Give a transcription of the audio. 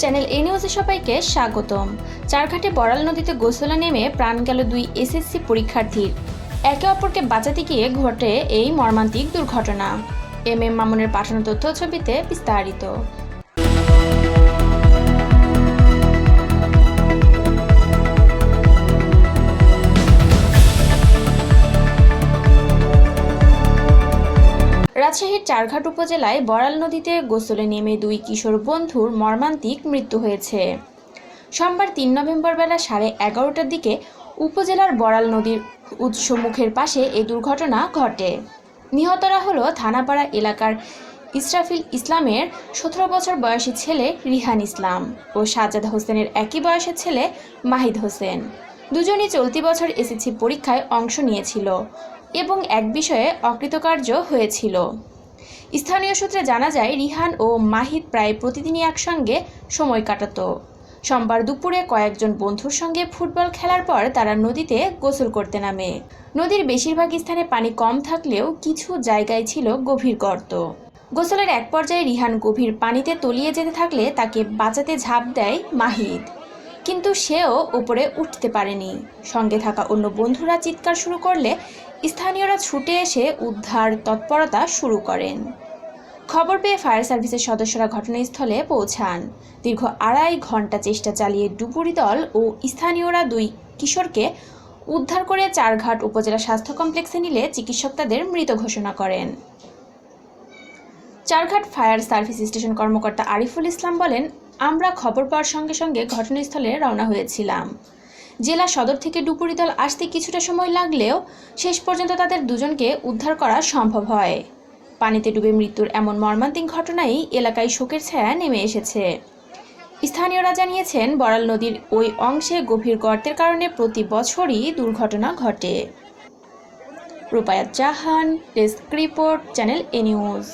Channel এ নিউজে সবাইকে স্বাগতম। চারঘাটে বড়াল নদীতে গোসলে নেমে প্রাণ গেল দুই এসএসসি পরীক্ষার্থীর। একে অপরকে বাঁচাতে গিয়ে ঘটে এই মর্মান্তিক দুর্ঘটনা। এম এম মামুনের পাঠানো তথ্য ছবিতে বিস্তারিত। রাজশাহীর চারঘাট উপজেলায় বড়াল নদীতে গোসলে নেমে দুই কিশোর বন্ধুর মর্মান্তিক মৃত্যু হয়েছে। সোমবার তিন নভেম্বর বেলা সাড়ে এগারোটার দিকে উপজেলার বড়াল নদীর উৎসমুখের পাশে এই দুর্ঘটনা ঘটে। নিহতরা হলো থানাপাড়া এলাকার ইসরাফিল ইসলামের সতেরো বছর বয়সী ছেলে রিহান ইসলাম ও সাজ্জাদ হোসেনের একই বয়সের ছেলে মাহিদ হোসেন। দুজনই চলতি বছর এসএসসি পরীক্ষায় অংশ নিয়েছিল। এবং এক বিষয়ে অকৃতকার্য হয়েছিল। স্থানীয় সূত্রে জানা যায়, রিহান ও মাহিদ প্রায় প্রতিদিনই একসঙ্গে সময় কাটাত। সোমবার দুপুরে কয়েকজন বন্ধুর সঙ্গে ফুটবল খেলার পর তারা নদীতে গোসল করতে নামে। নদীর বেশিরভাগ স্থানে পানি কম থাকলেও কিছু জায়গায় ছিল গভীর গর্ত। গোসলের এক পর্যায়ে রিহান গভীর পানিতে তলিয়ে যেতে থাকলে তাকে বাঁচাতে ঝাঁপ দেয় মাহিদ কিন্তু সেও উপরে উঠতে পারেনি। সঙ্গে থাকা অন্য বন্ধুরা চিৎকার শুরু করলে স্থানীয়রা ছুটে এসে উদ্ধার তৎপরতা শুরু করেন। খবর পেয়ে ফায়ার সার্ভিসের সদস্যরা ঘটনাস্থলে পৌঁছান। দীর্ঘ আড়াই ঘণ্টা চেষ্টা চালিয়ে ডুবুরি দল ও স্থানীয়রা দুই কিশোরকে উদ্ধার করে চারঘাট উপজেলা স্বাস্থ্য কমপ্লেক্সে নিলে চিকিৎসক তাদের মৃত ঘোষণা করেন। চারঘাট ফায়ার সার্ভিস স্টেশন কর্মকর্তা আরিফুল ইসলাম বলেন আমরা খবর পাওয়ার সঙ্গে সঙ্গে ঘটনাস্থলে রওনা হয়েছিলাম। জেলা সদর থেকে ডুপুরি দল আসতে কিছুটা সময় লাগলেও শেষ পর্যন্ত তাদের দুজনকে উদ্ধার করা সম্ভব হয়। পানিতে ডুবে মৃত্যুর এমন মর্মান্তিক ঘটনাই এলাকায় শোকের ছায়া নেমে এসেছে। স্থানীয়রা জানিয়েছেন বড়াল নদীর ওই অংশে গভীর গর্তের কারণে প্রতি বছরই দুর্ঘটনা ঘটে। Rupayat Jahan, desk report, channel A news.